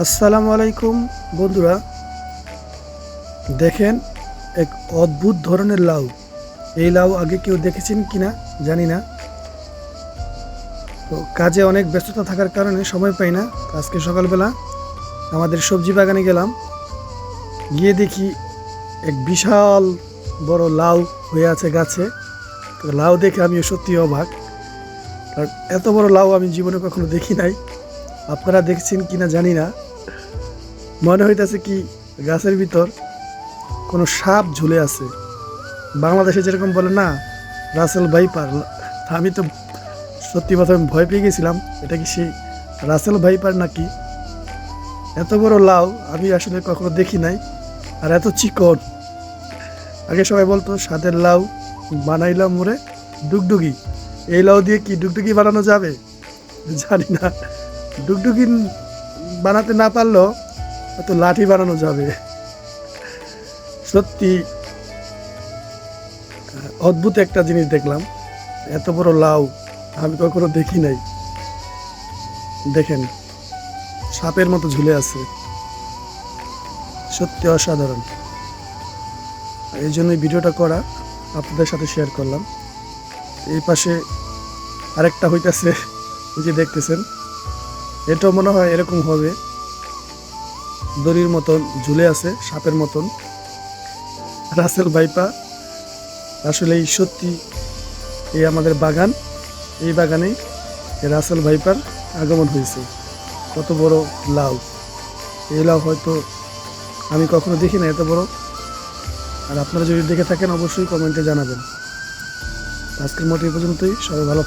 আসসালামু আলাইকুম, বন্ধুরা। দেখেন, এক অদ্ভুত ধরনের লাউ। এই লাউ আগে কেউ দেখেছেন কিনা জানি না। তো কাজে অনেক ব্যস্ততা থাকার কারণে সময় পাই না। আজকে সকালবেলা আমাদের সবজি বাগানে গেলাম। গিয়ে দেখি এক বিশাল বড় লাউ হয়ে আছে গাছে। তো লাউ দেখে আমি সত্যি অবাক। কারণ এত বড় লাউ আমি জীবনে কখনো দেখি নাই। আপনারা দেখছেন কিনা জানি না। মনে হইতেছে কি গাছের ভিতর কোনো সাপ ঝুলে আছে। বাংলাদেশে যেরকম বলে না, রাসেল ভাইপার। আমি তো সত্যি কথা আমি ভয় পেয়ে গেছিলাম, এটা কি সেই রাসেল ভাইপার নাকি? এত বড় লাউ আমি আসলে কখনো দেখি নাই, আর এত চিকন। আগে সবাই বলতো স্বাদের লাউ বানাইলাম মোরে ডুগডুগি। এই লাউ দিয়ে কি ডুগডুগি বানানো যাবে? জানি না। ডুগডুগি বানাতে না পারলেও হয়তো লাঠি বানানো যাবে। সত্যি অদ্ভুত একটা জিনিস দেখলাম। এত বড় লাউ, আমি কখনো দেখি নাই। দেখেন, সাপের মতো ঝুলে আছে। সত্যি অসাধারণ। এই জন্যই ভিডিওটা করা, আপনাদের সাথে শেয়ার করলাম। এই পাশে আরেকটা হইতেছে যে দেখতেছেন। এটাও মনে হয় এরকম হবে। দড়ির মতন, ঝুলে আছে, সাপের মতন। রাসেল ভাইপা, আসলে এই সত্যি এই আমাদের বাগান। এই বাগানেই রাসেল ভাইপার আগমন হয়েছে। কত বড় লাউ। এই লাউ হয়তো আমি কখনো দেখি না এত বড়। আর আপনারা যদি দেখে থাকেন, অবশ্যই কমেন্টে জানাবেন। আজকের মতো এই পর্যন্তই। সবাই ভালো